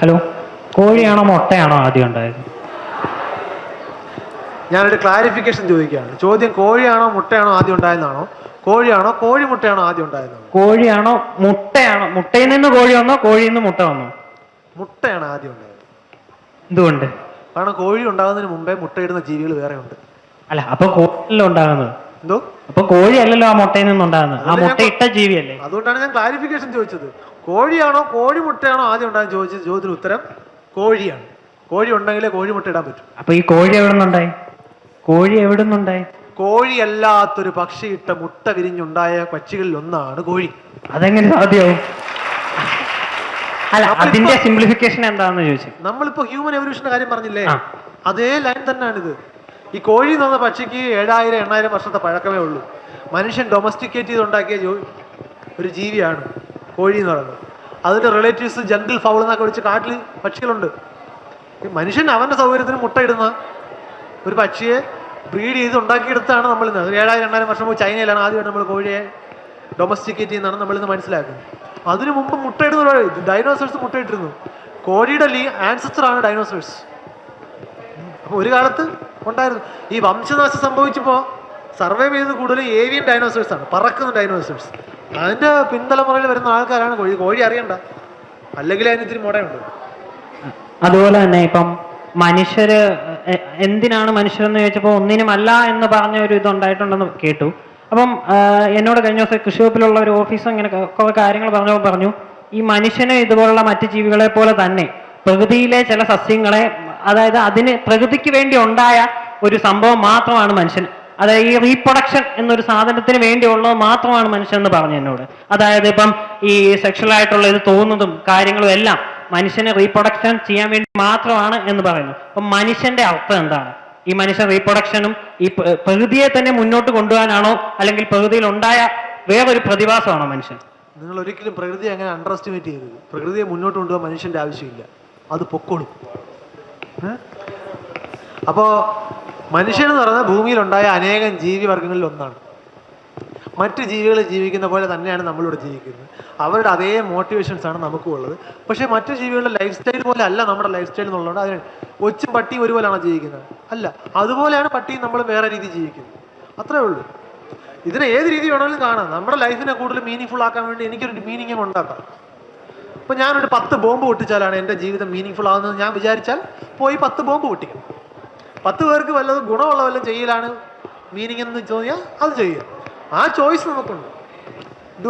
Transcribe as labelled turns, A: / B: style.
A: Hello? കോഴിയാണോ മുട്ടയാണോ ആദ്യം ഉണ്ടായത്?
B: ഞാനൊരു ക്ലാരിഫിക്കേഷൻ ചോദിക്കുകയാണ്. ചോദ്യം കോഴിയാണോ മുട്ടയാണോ ആദ്യം ഉണ്ടായെന്നാണോ കോഴിയാണോ കോഴി മുട്ടയാണോ ആദ്യം ഉണ്ടായെന്നാണോ
A: കോഴിയാണോ മുട്ടയാണോ? മുട്ടയിൽ നിന്ന് കോഴി വന്നോ? കോഴിയിൽ നിന്ന് മുട്ട വന്നോ?
B: മുട്ടയാണ് ആദ്യം ഉണ്ടായത്.
A: എന്തുകൊണ്ട്?
B: കാരണം കോഴി ഉണ്ടാകുന്നതിന് മുമ്പേ മുട്ടയിടുന്ന ജീവികൾ വേറെ ഉണ്ട്
A: അല്ല അപ്പൊ കോഴിയല്ലോ ഉണ്ടാകുന്നത്.
B: എന്തോ?
A: അപ്പൊ കോഴിയല്ലല്ലോ ആ മുട്ടയിൽ നിന്നുണ്ടാകുന്നത്. ആ മുട്ട ഇട്ട ജീവിയല്ലേ?
B: അതുകൊണ്ടാണ് ഞാൻ ക്ലാരിഫിക്കേഷൻ ചോദിച്ചത്. കോഴിയാണോ കോഴി മുട്ടയാണോ ആദ്യം ഉണ്ടാകുന്ന ചോദിച്ച ചോദ്യത്തിന് ഉത്തരം കോഴിയാണ്. കോഴി ഉണ്ടെങ്കിലേ കോഴി മുട്ട ഇടാൻ പറ്റും.
A: അപ്പൊ ഈ കോഴി എവിടെ നിന്നുണ്ടായി? കോഴി എവിടെ നിന്നുണ്ടായി?
B: കോഴിയല്ലാത്തൊരു ഇട്ട മുട്ട വിരിഞ്ഞുണ്ടായ പക്ഷികളിൽ ഒന്നാണ് കോഴി.
A: അതെങ്ങനെ സാധ്യമാവും? അല്ല അതിന്റെ സിംപ്ലിഫിക്കേഷൻ എന്താണെന്ന് ചോദിച്ചു.
B: നമ്മളിപ്പോ ഹ്യൂമൻ എവല്യൂഷന്റെ കാര്യം പറഞ്ഞില്ലേ? അതേ ലൈൻ തന്നെയാണിത്. ഈ കോഴി എന്ന് പറഞ്ഞ പക്ഷിക്ക് ഏഴായിരം എണ്ണായിരം വർഷത്തെ പഴക്കമേ ഉള്ളൂ. മനുഷ്യൻ ഡൊമസ്റ്റിക്കേറ്റ് ചെയ്തുണ്ടാക്കിയ ഒരു ജീവിയാണ് കോഴി എന്ന് പറയുന്നത്. അതിന്റെ റിലേറ്റീവ്സ് ജംഗിൾ ഫൗൾ എന്നൊക്കെ വിളിച്ച് കാട്ടിൽ പക്ഷികളുണ്ട്. മനുഷ്യൻ അവന്റെ സൗകര്യത്തിന് മുട്ടയിടുന്ന ഒരു പക്ഷിയെ ബ്രീഡ് ചെയ്ത് ഉണ്ടാക്കിയെടുത്താണ് നമ്മൾ ഇന്ന് ഏഴായിരം എണ്ണായിരം വർഷം മുമ്പ് ചൈനയിലാണ് ആദ്യമായിട്ട് നമ്മൾ കോഴിയെ ഡൊമസ്റ്റിക്കേറ്റ് ചെയ്യുന്നതാണ് നമ്മളിന്ന് മനസ്സിലാക്കുന്നത്. അതിനു മുമ്പ് മുട്ടയിടുന്ന ഡൈനോസേഴ്സ് മുട്ടയിട്ടിരുന്നു. കോഴിയുടെ ലീ ആൻസസ്റ്റർ ആണ് ഡൈനോസേഴ്സ് അപ്പോൾ ഒരു കാലത്ത് ഉണ്ടായിരുന്നു. ഈ വംശനാശം സംഭവിച്ചപ്പോൾ സർവൈവ് ചെയ്ത് കൂടുതൽ ഏവിയൻ ഡൈനോസേഴ്സ് ആണ്. പറക്കുന്ന ഡൈനോസേഴ്സ് അതിന്റെ പിൻതലമുറയിൽ വരുന്ന ആൾക്കാരാണ് കോഴി. കോഴി അറിയണ്ട. അല്ലെങ്കിൽ അതിന് ഇത്തിരി മുടയുണ്ട്.
A: അതുപോലെ തന്നെ ഇപ്പം മനുഷ്യര് എന്തിനാണ് മനുഷ്യരെന്ന് ചോദിച്ചപ്പോൾ ഒന്നിനുമല്ല എന്ന് പറഞ്ഞ ഒരു ഇതുണ്ടായിട്ടുണ്ടെന്ന് കേട്ടു. അപ്പം എന്നോട് കഴിഞ്ഞ ദിവസം കൃഷി വകുപ്പിലുള്ള ഒരു ഓഫീസർ ഇങ്ങനെ കാര്യങ്ങൾ പറഞ്ഞപ്പോൾ പറഞ്ഞു ഈ മനുഷ്യനെ ഇതുപോലുള്ള മറ്റ് ജീവികളെ പോലെ തന്നെ പ്രകൃതിയിലെ ചില സസ്യങ്ങളെ അതായത് അതിന് പ്രകൃതിക്ക് വേണ്ടി ഉണ്ടായ ഒരു സംഭവം മാത്രമാണ് മനുഷ്യൻ. അതായത് ഈ റീപ്രൊഡക്ഷൻ എന്നൊരു സാധനത്തിന് വേണ്ടിയുള്ളത് മാത്രമാണ് മനുഷ്യൻ എന്ന് പറഞ്ഞു എന്നോട്. അതായത് ഇപ്പം ഈ സെക്ഷൽ ആയിട്ടുള്ള ഇത് തോന്നുന്നതും കാര്യങ്ങളും എല്ലാം മനുഷ്യന് റീപ്രൊഡക്ഷൻ ചെയ്യാൻ വേണ്ടി മാത്രമാണ് എന്ന് പറയുന്നു. അപ്പം മനുഷ്യന്റെ അർത്ഥം എന്താണ്? ഈ മനുഷ്യൻ റീപ്രൊഡക്ഷനും ഈ പ്രകൃതിയെ തന്നെ മുന്നോട്ട് കൊണ്ടുപോകാനാണോ അല്ലെങ്കിൽ പ്രകൃതിയിൽ ഉണ്ടായ വേറൊരു പ്രതിഭാസമാണോ മനുഷ്യൻ?
B: നിങ്ങൾ ഒരിക്കലും പ്രകൃതിയെ അങ്ങനെ അണ്ടർ എസ്റ്റിമേറ്റ് ചെയ്യരുത്. പ്രകൃതിയെ മുന്നോട്ട് കൊണ്ടുപോകാൻ മനുഷ്യന്റെ ആവശ്യമില്ല. അത് പൊക്കോളും. ഏ? അപ്പോ മനുഷ്യൻ എന്ന് പറയുന്നത് ഭൂമിയിലുണ്ടായ അനേകം ജീവിവർഗങ്ങളിൽ ഒന്നാണ്. മറ്റ് ജീവികൾ ജീവിക്കുന്ന പോലെ തന്നെയാണ് നമ്മളിവിടെ ജീവിക്കുന്നത്. അവരുടെ അതേ മോട്ടിവേഷൻസ് ആണ് നമുക്കും ഉള്ളത്. പക്ഷേ മറ്റു ജീവികളുടെ ലൈഫ് സ്റ്റൈൽ പോലെ അല്ല നമ്മുടെ ലൈഫ് സ്റ്റൈൽ എന്നുള്ളതുകൊണ്ട് അതിന് ഒച്ചും പട്ടിയും ഒരുപോലെയാണോ ജീവിക്കുന്നത്. അല്ല അതുപോലെയാണ് പട്ടിയും നമ്മൾ വേറെ രീതി ജീവിക്കുന്നത്. അത്രേ ഉള്ളൂ. ഇതിനെ ഏത് രീതി വേണമെങ്കിലും കാണാം. നമ്മുടെ ലൈഫിനെ കൂടുതൽ മീനിങ് ഫുൾ ആക്കാൻ വേണ്ടി എനിക്കൊരു മീനിങ് ഉണ്ടാക്കാം. ഇപ്പൊ ഞാനൊരു പത്ത് ബോംബ് പൊട്ടിച്ചാലാണ് എന്റെ ജീവിതം മീനിങ് ഫുൾ ആകുന്നത് ഞാൻ വിചാരിച്ചാൽ പോയി പത്ത് ബോംബ് പൊട്ടിക്കും. പത്ത് പേർക്ക് വല്ലതും ഗുണമുള്ള വല്ലതും ചെയ്യലാണ് മീനിങ് എന്ന് തോന്നിയാൽ അത് ചെയ്യുക ആ ചോയ്സ് നമുക്കുണ്ട്. ഇത്